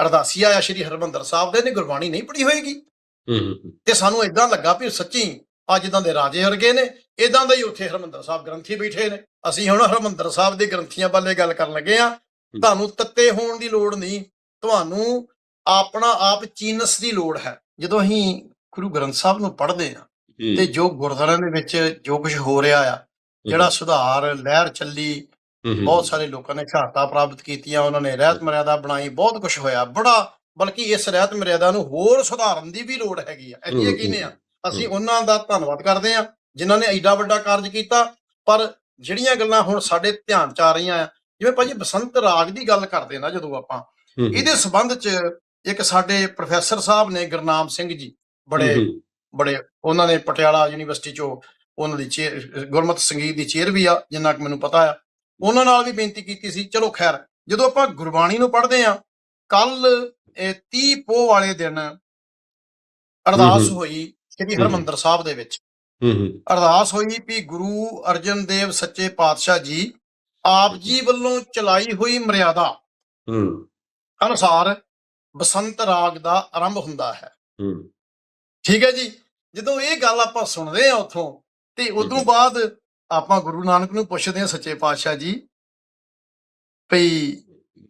ਅਰਦਾਸੀ ਆਇਆ ਸ਼੍ਰੀ ਹਰਮੰਦਰ ਸਾਹਿਬ ਦੇ ਨੇ ਗੁਰਬਾਣੀ ਨਹੀਂ ਪੜ੍ਹੀ ਹੋਏਗੀ। ਤੇ ਸਾਨੂੰ ਇਦਾਂ ਲੱਗਾ ਵੀ ਸੱਚੀ ਅੱਜ ਇਦਾਂ ਦੇ ਰਾਜੇ ਵਰਗੇ ਨੇ ਇਦਾਂ ਦਾ ਹੀ ਉੱਥੇ ਹਰਮੰਦਰ ਸਾਹਿਬ ਗ੍ਰੰਥੀ ਬੈਠੇ ਨੇ। ਅਸੀਂ ਹੁਣ ਹਰਮੰਦਰ ਸਾਹਿਬ ਦੇ ਗ੍ਰੰਥੀਆਂ ਬਾਰੇ ਗੱਲ ਕਰਨ ਲੱਗੇ ਆ ਤੁਹਾਨੂੰ ਤੱਤੇ ਹੋਣ ਦੀ ਲੋੜ ਨਹੀਂ। ਤੁਹਾਨੂੰ ਆਪਣਾ ਆਪ ਚੀਨਸ ਦੀ ਲੋੜ ਹੈ। ਜਦੋਂ ਅਸੀਂ ਗੁਰੂ ਗ੍ਰੰਥ ਸਾਹਿਬ ਨੂੰ ਪੜ੍ਹਦੇ ਆ ਤੇ ਜੋ ਗੁਰਦੁਆਰਿਆਂ ਦੇ ਵਿੱਚ ਜੋ ਕੁਝ ਹੋ ਰਿਹਾ ਆ ਜਿਹੜਾ ਸੁਧਾਰ ਲਹਿਰ ਚੱਲੀ ਬਹੁਤ ਸਾਰੇ ਲੋਕਾਂ ਨੇ ਸ਼ਹਾਦਤਾਂ ਪ੍ਰਾਪਤ ਕੀਤੀਆਂ ਉਹਨਾਂ ਨੇ ਰਹਿਤ ਮਰਿਆਦਾ ਬਣਾਈ ਬਹੁਤ ਕੁਝ ਹੋਇਆ। ਬੜਾ ਬਲਕਿ ਇਸ ਰਹਿਤ ਮਰਿਆਦਾ ਨੂੰ ਹੋਰ ਸੁਧਾਰਨ ਦੀ ਵੀ ਲੋੜ ਹੈਗੀ ਆ। ਇਹ ਕਹਿੰਦੇ ਆ। ਅਸੀਂ ਉਹਨਾਂ ਦਾ ਧੰਨਵਾਦ ਕਰਦੇ ਆ ਜਿਨ੍ਹਾਂ ਨੇ ਐਡਾ ਵੱਡਾ ਕਾਰਜ ਕੀਤਾ। ਪਰ ਜਿਹੜੀਆਂ ਗੱਲਾਂ ਹੁਣ ਸਾਡੇ ਧਿਆਨ ਚ ਆ ਰਹੀਆਂ ਆ ਜਿਵੇਂ ਭਾਜੀ ਬਸੰਤ ਰਾਗ ਦੀ ਗੱਲ ਕਰਦੇ ਨਾ ਜਦੋਂ ਆਪਾਂ ਇਹਦੇ ਸਬੰਧ ਚ ਇੱਕ ਸਾਡੇ ਪ੍ਰੋਫੈਸਰ ਸਾਹਿਬ ਨੇ ਗੁਰਨਾਮ ਸਿੰਘ ਜੀ ਬੜੇ ਬੜੇ ਉਹਨਾਂ ਨੇ ਪਟਿਆਲਾ ਯੂਨੀਵਰਸਿਟੀ ਚੋਂ ਉਹਨਾਂ ਦੀ ਗੁਰਮਤਿ ਸੰਗੀਤ ਦੀ ਚੇਅਰ ਵੀ ਆ ਜਿੰਨਾ ਕਿ ਮੈਨੂੰ ਪਤਾ ਆ। ਉਹਨਾਂ ਨਾਲ ਵੀ ਬੇਨਤੀ ਕੀਤੀ ਸੀ ਚਲੋ ਖੈਰ ਜਦੋਂ ਆਪਾਂ ਗੁਰਬਾਣੀ ਨੂੰ ਪੜ੍ਹਦੇ ਆ ਕੱਲ 30 ਪੋਹ ਵਾਲੇ ਦਿਨ ਅਰਦਾਸ। ਹੋਈ ਸ੍ਰੀ। ਹਰਮੰਦਰ ਸਾਹਿਬ ਦੇ ਵਿੱਚ ਅਰਦਾਸ ਹੋਈ ਵੀ ਗੁਰੂ ਅਰਜਨ ਦੇਵ ਸੱਚੇ ਪਾਤਸ਼ਾਹ ਜੀ ਆਪ ਜੀ ਵੱਲੋਂ ਚਲਾਈ ਹੋਈ ਮਰਿਆਦਾ ਅਨੁਸਾਰ ਬਸੰਤ ਰਾਗ ਦਾ ਆਰੰਭ ਹੁੰਦਾ ਹੈ ਠੀਕ ਹੈ ਜੀ ਜਦੋਂ ਇਹ ਗੱਲ ਆਪਾਂ ਸੁਣਦੇ ਆ ਉਥੋਂ ਤੇ ਉਦੋਂ। ਬਾਅਦ ਆਪਾਂ ਗੁਰੂ ਨਾਨਕ ਨੂੰ ਪੁੱਛਦੇ ਆ ਸੱਚੇ ਪਾਤਸ਼ਾਹ ਜੀ ਭਈ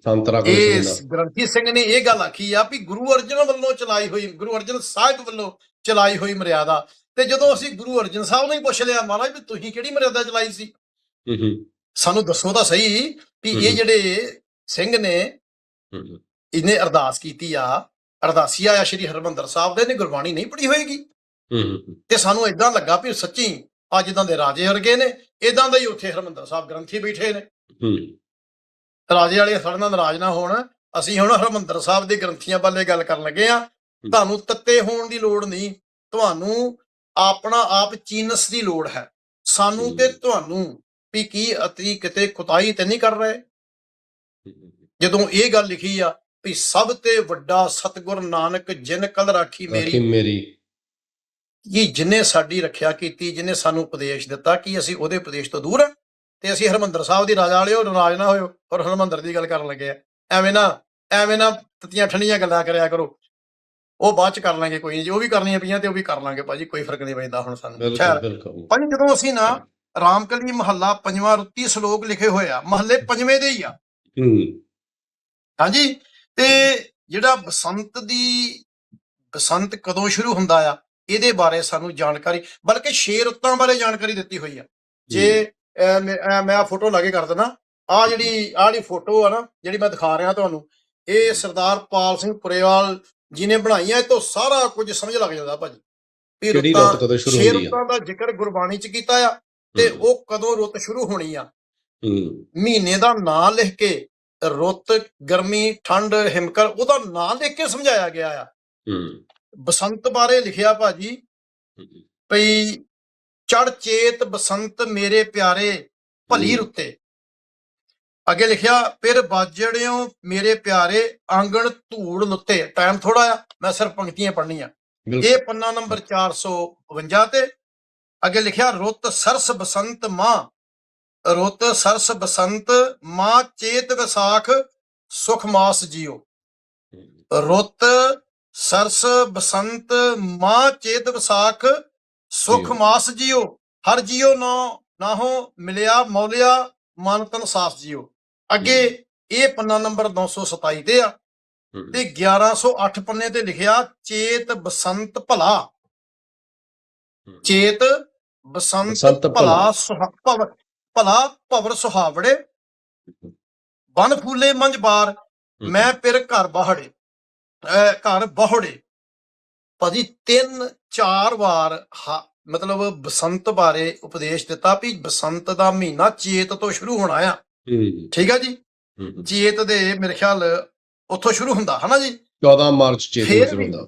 ਸੰਤਰਾ ਇਹ ਗ੍ਰੰਥੀ ਸਿੰਘ ਨੇ ਇਹ ਗੱਲ ਆਖੀ ਆ ਵੀ ਗੁਰੂ ਅਰਜਨ ਵੱਲੋਂ ਚਲਾਈ ਹੋਈ ਗੁਰੂ ਅਰਜਨ ਸਾਹਿਬ ਵੱਲੋਂ ਚਲਾਈ ਹੋਈ ਮਰਿਆਦਾ। ਤੇ ਜਦੋਂ ਅਸੀਂ ਗੁਰੂ ਅਰਜਨ ਸਾਹਿਬ ਨੂੰ ਹੀ ਪੁੱਛ ਲਿਆ ਮਹਾਰਾਜ ਵੀ ਤੁਸੀਂ ਕਿਹੜੀ ਮਰਿਆਦਾ ਚਲਾਈ ਸੀ? ਸਾਨੂੰ ਦੱਸੋ ਤਾਂ ਸਹੀ ਵੀ ਇਹ। ਜਿਹੜੇ ਸਿੰਘ ਨੇ ਇਹਨੇ ਅਰਦਾਸ ਕੀਤੀ ਆ। ਅਰਦਾਸੀ ਆਇਆ ਸ਼੍ਰੀ ਹਰਮੰਦਰ ਸਾਹਿਬ ਦੇ ਨੇ ਗੁਰਬਾਣੀ ਨਹੀਂ ਪੜ੍ਹੀ ਹੋਏਗੀ। ਤੇ ਸਾਨੂੰ ਇਦਾਂ ਲੱਗਾ ਵੀ ਸੱਚੀ ਅੱਜ ਇਦਾਂ ਦੇ ਰਾਜੇ ਵਰਗੇ ਨੇ ਇਦਾਂ ਦਾ ਹੀ ਉੱਥੇ ਹਰਮੰਦਰ ਸਾਹਿਬ ਗ੍ਰੰਥੀ ਬੈਠੇ ਨੇ। ਰਾਜੇ ਵਾਲੇ ਸਾਡੇ ਨਾਲ ਨਾਰਾਜ਼ ਨਾ ਹੋਣ ਅਸੀਂ ਹੁਣ ਹਰਮੰਦਰ ਸਾਹਿਬ ਦੇ ਗ੍ਰੰਥੀਆਂ ਬਾਰੇ ਗੱਲ ਕਰਨ ਲੱਗੇ ਆ। ਤੁਹਾਨੂੰ ਤੱਤੇ ਹੋਣ ਦੀ ਲੋੜ ਨਹੀਂ ਤੁਹਾਨੂੰ ਆਪਣਾ ਆਪ ਚੀਨਸ ਦੀ ਲੋੜ ਹੈ। ਸਾਨੂੰ ਤੇ ਤੁਹਾਨੂੰ ਵੀ ਕੀ ਅਤੀ ਕਿਤੇ ਕੁਤਾਈ ਤੇ ਨਹੀਂ ਕਰ ਰਹੇ। ਜਦੋਂ ਇਹ ਗੱਲ ਲਿਖੀ ਆ ਵੀ ਸਭ ਤੇ ਵੱਡਾ ਸਤਿਗੁਰ ਨਾਨਕ ਜਿਨ ਕਲ ਰਾਖੀ ਮੇਰੀ। ਕਿ ਜਿਨੇ ਸਾਡੀ ਰੱਖਿਆ ਕੀਤੀ ਜਿਨੇ ਸਾਨੂੰ ਉਪਦੇਸ਼ ਦਿੱਤਾ ਕਿ ਅਸੀਂ ਉਹਦੇ ਉਪਦੇਸ਼ ਤੋਂ ਦੂਰ ਹਾਂ ਤੇ ਅਸੀਂ ਹਰਮੰਦਰ ਸਾਹਿਬ ਦੀ ਰਾਜਾ ਵਾਲਿਓ ਨਾਰਾਜ਼ ਨਾ ਹੋਇਓ ਔਰ ਹਰਮੰਦਰ ਦੀ ਗੱਲ ਕਰਨ ਲੱਗੇ ਆ। ਐਵੇਂ ਨਾ ਐਵੇਂ ਨਾ ਤਤੀਆਂ ਠੰਡੀਆਂ ਗੱਲਾਂ ਕਰਿਆ ਕਰੋ। ਉਹ ਬਾਅਦ ਚ ਕਰ ਲਾਂਗੇ ਕੋਈ ਨਹੀਂ ਜੀ ਉਹ ਵੀ ਕਰਨੀਆਂ ਪਈਆਂ ਤੇ ਉਹ ਵੀ ਕਰ ਲਾਂਗੇ ਭਾਜੀ ਕੋਈ ਫ਼ਰਕ ਨਹੀਂ ਪੈਂਦਾ ਹੁਣ ਸਾਨੂੰ। ਬਿਲਕੁਲ ਖੈਰ ਬਿਲਕੁਲ। ਭਾਜੀ ਜਦੋਂ ਅਸੀਂ ਨਾ ਰਾਮਕਲੀ ਮਹੱਲਾ ਪੰਜਵਾਂ ਰੁੱਤੀ ਸ਼ਲੋਕ ਲਿਖੇ ਹੋਏ ਆ ਮਹੱਲੇ ਪੰਜਵੇਂ ਦੇ ਹੀ ਆ। ਹੂੰ। ਹਾਂਜੀ? ਤੇ ਜਿਹੜਾ ਬਸੰਤ ਦੀ ਬਸੰਤ ਕਦੋਂ ਸ਼ੁਰੂ ਹੁੰਦਾ ਆ? ਇਹਦੇ ਬਾਰੇ ਸਾਨੂੰ ਜਾਣਕਾਰੀ ਬਲਕਿ ਛੇ ਰੁੱਤਾਂ ਬਾਰੇ ਜਾਣਕਾਰੀ ਦਿੱਤੀ ਹੋਈ ਆ। ਜੇ ਮੈਂ ਆ ਫੋਟੋ ਲਾਗੇ ਕਰ ਦਿੰਦਾ। ਆ ਜਿਹੜੀ ਆਹ ਜਿਹੜੀ ਫੋਟੋ ਆ ਨਾ ਜਿਹੜੀ ਮੈਂ ਦਿਖਾ ਰਿਹਾ ਤੁਹਾਨੂੰ ਇਹ ਸਰਦਾਰ ਪਾਲ ਸਿੰਘ ਪੁਰੇਵਾਲ ਜੀ ਨੇ ਬਣਾਈ ਆ ਇਹ ਤੋਂ ਸਾਰਾ ਕੁਝ ਸਮਝ ਲੱਗ ਜਾਂਦਾ ਭਾਜੀ। ਕਿਹੜੀ ਰੁੱਤਾਂ- ਸ਼ੁਰੂ ਆ? ਰੁੱਤਾਂ ਦਾ ਜ਼ਿਕਰ ਗੁਰਬਾਣੀ ਚ ਕੀਤਾ ਆ ਤੇ ਉਹ ਕਦੋਂ ਰੁੱਤ ਸ਼ੁਰੂ ਹੋਣੀ ਆ? ਮਹੀਨੇ ਦਾ ਨਾਂ ਲਿਖ ਕੇ ਰੁੱਤ ਗਰਮੀ ਠੰਡ ਹਿਮਕਰ ਉਹਦਾ ਨਾਂ ਲਿਖ ਕੇ ਸਮਝਾਇਆ ਗਿਆ ਆ। ਹੂੰ। ਬਸੰਤ ਬਾਰੇ ਲਿਖਿਆ ਭਾਜੀ। ਪਈ ਚੜ ਚੇਤ ਬਸੰਤ ਮੇਰੇ ਪਿਆਰੇ ਭਲੀ। ਰੁੱਤੇ। ਅੱਗੇ ਲਿਖਿਆ ਫਿਰ ਬਾਜੜਿਓ ਮੇਰੇ ਪਿਆਰੇ ਆਂਗਣ ਧੂੜ ਲੁੱਤੇ ਟਾਈਮ ਥੋੜਾ ਆ ਮੈਂ ਸਿਰਫ ਪੰਕਤੀਆਂ ਬਿਲਕੁਲ। ਇਹ ਪੰਨਾ ਨੰਬਰ 452 ਤੇ ਅੱਗੇ ਲਿਖਿਆ ਰੁੱਤ ਸਰਸ ਬਸੰਤ ਮਾਂ। ਰੁੱਤ ਸਰਸ ਬਸੰਤ ਮਾਂ ਚੇਤ ਵਿਸਾਖ ਸੁਖ ਮਾਸ ਜੀਓ। ਰੁੱਤ ਸਰਸ ਬਸੰਤ ਮਾਂ ਚੇਤ ਵਿਸਾਖ ਸੁਖ। ਮਾਸ ਜੀਓ ਹਰ ਜੀਓ ਨਾ ਨਾਹੋ ਮਿਲਿਆ ਮੌਲਿਆ ਮਨ ਤਨ ਸਾਫ਼ ਜੀਓ। ਅੱਗੇ ਇਹ ਪੰਨਾ ਨੰਬਰ 927 ਤੇ ਆ। ਤੇ 1108 ਪੰਨੇ ਤੇ ਲਿਖਿਆ ਚੇਤ ਬਸੰਤ ਭਲਾ। ਚੇਤ ਬਸੰਤ ਭਲਾ। ਭਲਾ। ਸੁਹਾ- ਭਵ ਭਲਾ ਭਵਰ ਸੁਹਾਵੜੇ। ਬਨ ਫੂਲੇ ਮੰਝ ਬਾਰ ਮੈਂ ਫਿਰ ਘਰ ਬਾਹੜੇ। ਘਰ ਬਾਹੜੇ। ਭਾਜੀ ਤਿੰਨ ਚਾਰ ਵਾਰ ਮਤਲਬ ਬਸੰਤ ਬਾਰੇ ਉਪਦੇਸ਼ ਦਿੱਤਾ ਵੀ ਬਸੰਤ ਦਾ ਮਹੀਨਾ ਚੇਤ ਤੋਂ ਸ਼ੁਰੂ ਹੋਣਾ ਆ। ਠੀਕ ਆ ਜੀ। ਚੇਤ ਦੇ ਮੇਰੇ ਖਿਆਲ ਉੱਥੋਂ ਸ਼ੁਰੂ ਹੁੰਦਾ ਹਨਾ ਜੀ? 14 ਮਾਰਚ ਚੇਤ ਨੂੰ ਸ਼ੁਰੂ ਹੁੰਦਾ।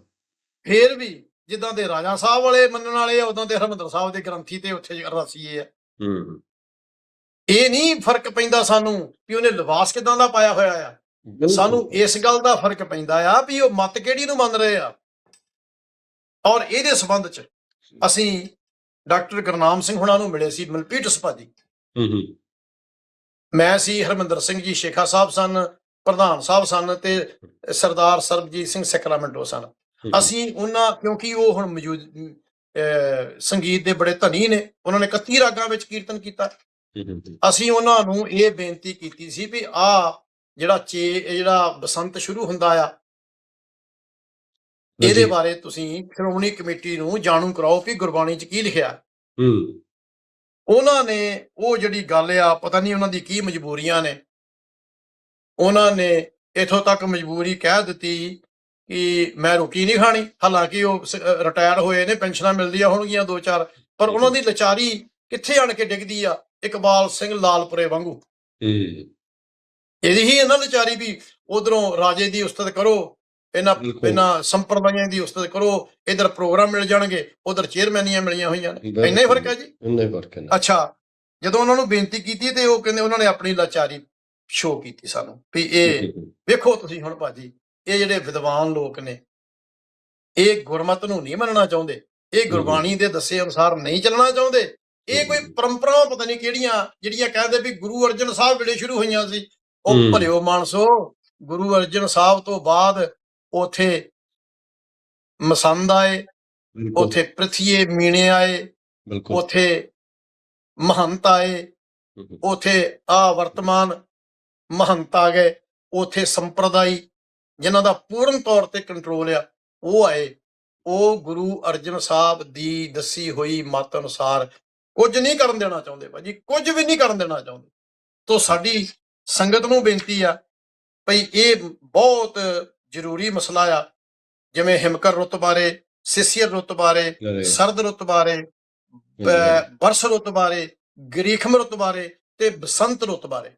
ਫੇਰ ਵੀ ਜਿੱਦਾਂ ਦੇ ਰਾਜਾ ਸਾਹਿਬ ਵਾਲੇ ਮੰਨਣ ਵਾਲੇ ਆ ਉਦਾਂ ਦੇ ਹਰਮੰਦਰ ਸਾਹਿਬ ਦੇ ਗ੍ਰੰਥੀ ਤੇ ਉੱਥੇ ਅਰਦਾਸੀਏ ਆ। ਹੂੰ। ਇਹ ਨਹੀਂ ਫ਼ਰਕ ਪੈਂਦਾ ਸਾਨੂੰ ਵੀ ਉਹਨੇ ਲਿਬਾਸ ਕਿਦਾਂ ਦਾ ਪਾਇਆ ਹੋਇਆ ਆ। ਸਾਨੂੰ ਇਸ ਗੱਲ ਦਾ ਫ਼ਰਕ ਪੈਂਦਾ ਆ ਵੀ ਉਹ ਮਤ ਕਿਹੜੀ ਨੂੰ ਮੰਨ ਰਹੇ ਆ? ਔਰ ਇਹਦੇ ਸਬੰਧ ਚ ਅਸੀਂ ਡਾਕਟਰ ਗੁਰਨਾਮ ਸਿੰਘ ਹੁਣਾਂ ਨੂੰ ਮਿਲੇ ਸੀ ਮਲਪੀਟ ਸਪਾਦੀ ਹੂੰ ਹੂੰ। ਮੈਂ ਸੀ ਹਰਮੰਦਰ ਸਿੰਘ ਜੀ ਸ਼ੇਖਾ ਸਾਹਿਬ ਸਨ ਪ੍ਰਧਾਨ ਸਾਹਿਬ ਸਨ ਤੇ ਸਰਦਾਰ ਸਰਬਜੀਤ ਸਿੰਘ ਸੈਕਰਾਮੈਂਟੋ ਸਨ। ਅਸੀਂ ਉਹਨਾਂ ਕਿਉਂਕਿ ਉਹ ਹੁਣ ਮੌਜੂਦ ਸੰਗੀਤ ਦੇ ਬੜੇ ਧਨੀ ਨੇ ਉਹਨਾਂ ਨੇ 31 ਰਾਗਾਂ ਵਿੱਚ ਕੀਰਤਨ ਕੀਤਾ। ਅਸੀਂ ਉਹਨਾਂ ਨੂੰ ਇਹ ਬੇਨਤੀ ਕੀਤੀ ਸੀ ਵੀ ਆ ਜਿਹੜਾ ਚੇ ਜਿਹੜਾ ਬਸੰਤ ਸ਼ੁਰੂ ਹੁੰਦਾ ਆ ਇਹਦੇ ਬਾਰੇ ਤੁਸੀਂ ਸ਼੍ਰੋਮਣੀ ਕਮੇਟੀ ਨੂੰ ਜਾਣੂ ਕਰਾਓ ਕਿ ਗੁਰਬਾਣੀ 'ਚ ਕੀ ਲਿਖਿਆ। ਹੂੰ। ਉਹਨਾਂ ਨੇ ਉਹ ਜਿਹੜੀ ਗੱਲ ਆ ਪਤਾ ਨਹੀਂ ਉਹਨਾਂ ਦੀ ਕੀ ਮਜਬੂਰੀਆਂ ਨੇ। ਉਹਨਾਂ ਨੇ ਇਥੋਂ ਤੱਕ ਮਜਬੂਰੀ ਕਹਿ ਦਿੱਤੀ ਕਿ ਮੈਂ ਰੋਟੀ ਨਹੀਂ ਖਾਣੀ ਹਾਲਾਂਕਿ ਉਹ ਰਿਟਾਇਰ ਹੋਏ ਨੇ ਪੈਨਸ਼ਨਾਂ ਮਿਲਦੀਆਂ ਹੋਣਗੀਆਂ ਦੋ ਚਾਰ ਪਰ ਉਹਨਾਂ ਦੀ ਲਾਚਾਰੀ ਕਿੱਥੇ ਆਣ ਕੇ ਡਿੱਗਦੀ ਆ? ਇਕਬਾਲ ਸਿੰਘ ਲਾਲਪੁਰੇ ਵਾਂਗੂ। ਇਹਦੀ ਹੀ ਇਹਨਾਂ ਲਾਚਾਰੀ ਵੀ ਉਧਰੋਂ ਰਾਜੇ ਦੀ ਉਸਤਤ ਕਰੋ ਇਹਨਾਂ। ਇਹਨਾਂ ਸੰਪਰਦਾਇਆਂ ਦੀ ਉਸਤਤ ਕਰੋ ਇਧਰ ਪ੍ਰੋਗਰਾਮ ਮਿਲ ਜਾਣਗੇ ਉਧਰ ਚੇਅਰਮੈਨੀਆਂ ਮਿਲੀਆਂ ਹੋਈਆਂ ਨੇ। ਇੰਨਾ ਹੀ। ਫ਼ਰਕ ਹੈ ਜੀ? ਉਹਨੇ ਫ਼ਰਕ ਹੈ। ਅੱਛਾ ਜਦੋਂ ਉਹਨਾਂ ਨੂੰ ਬੇਨਤੀ ਕੀਤੀ ਤੇ ਉਹ ਕਹਿੰਦੇ ਉਹਨਾਂ ਨੇ ਆਪਣੀ ਲਾਚਾਰੀ ਸ਼ੋਅ ਕੀਤੀ ਸਾਨੂੰ ਵੀ ਇਹ ਵੇਖੋ ਤੁਸੀਂ ਹੁਣ ਭਾਜੀ ਇਹ ਜਿਹੜੇ ਵਿਦਵਾਨ ਲੋਕ ਨੇ ਇਹ ਗੁਰਮਤ ਨੂੰ ਨਹੀਂ ਮੰਨਣਾ ਚਾਹੁੰਦੇ ਇਹ ਗੁਰਬਾਣੀ ਦੇ ਦੱਸੇ ਅਨੁਸਾਰ ਨਹੀਂ ਚੱਲਣਾ ਚਾਹੁੰਦੇ ਇਹ ਕੋਈ ਪਰੰਪਰਾ ਪਤਾ ਨਹੀਂ ਕਿਹੜੀਆਂ ਜਿਹੜੀਆਂ ਕਹਿੰਦੇ ਵੀ ਗੁਰੂ ਅਰਜਨ ਸਾਹਿਬ ਵੇਲੇ ਸ਼ੁਰੂ ਹੋਈਆਂ ਸੀ ਉਹ। ਭਲਿਓ ਮਾਨਸੋ ਗੁਰੂ ਅਰਜਨ ਸਾਹਿਬ ਤੋਂ ਬਾਅਦ ਉਥੇ ਮਸੰਦ ਆਏ ਉਥੇ ਪ੍ਰਥੀਏ ਮੀਣੇ ਆਏ ਉਥੇ ਮਹੰਤ ਆਏ ਉਥੇ ਆ ਵਰਤਮਾਨ ਮਹੰਤ ਆ ਗਏ ਉਥੇ ਸੰਪਰਦਾਈ ਜਿਨ੍ਹਾਂ ਦਾ ਪੂਰਨ ਤੌਰ ਤੇ ਕੰਟਰੋਲ ਆ ਉਹ ਆਏ। ਉਹ ਗੁਰੂ ਅਰਜਨ ਸਾਹਿਬ ਦੀ ਦੱਸੀ ਹੋਈ ਮਤ ਅਨੁਸਾਰ ਕੁਝ ਨਹੀਂ ਕਰਨ ਦੇਣਾ ਚਾਹੁੰਦੇ ਭਾਜੀ ਕੁਝ ਵੀ ਨਹੀਂ ਕਰਨ ਦੇਣਾ ਚਾਹੁੰਦੇ। ਤੋਂ ਸਾਡੀ ਸੰਗਤ ਨੂੰ ਬੇਨਤੀ ਆ ਭਈ ਇਹ ਬਹੁਤ ਜ਼ਰੂਰੀ ਮਸਲਾ ਆ ਜਿਵੇਂ ਹਿਮਕਰ ਰੁੱਤ ਬਾਰੇ ਸਿਸਿਰ ਰੁੱਤ ਬਾਰੇ ਸਰਦ ਰੁੱਤ ਬਾਰੇ ਬਰਸ ਰੁੱਤ ਬਾਰੇ ਗ੍ਰੀਖਮ ਰੁੱਤ ਬਾਰੇ ਤੇ ਬਸੰਤ ਰੁੱਤ ਬਾਰੇ।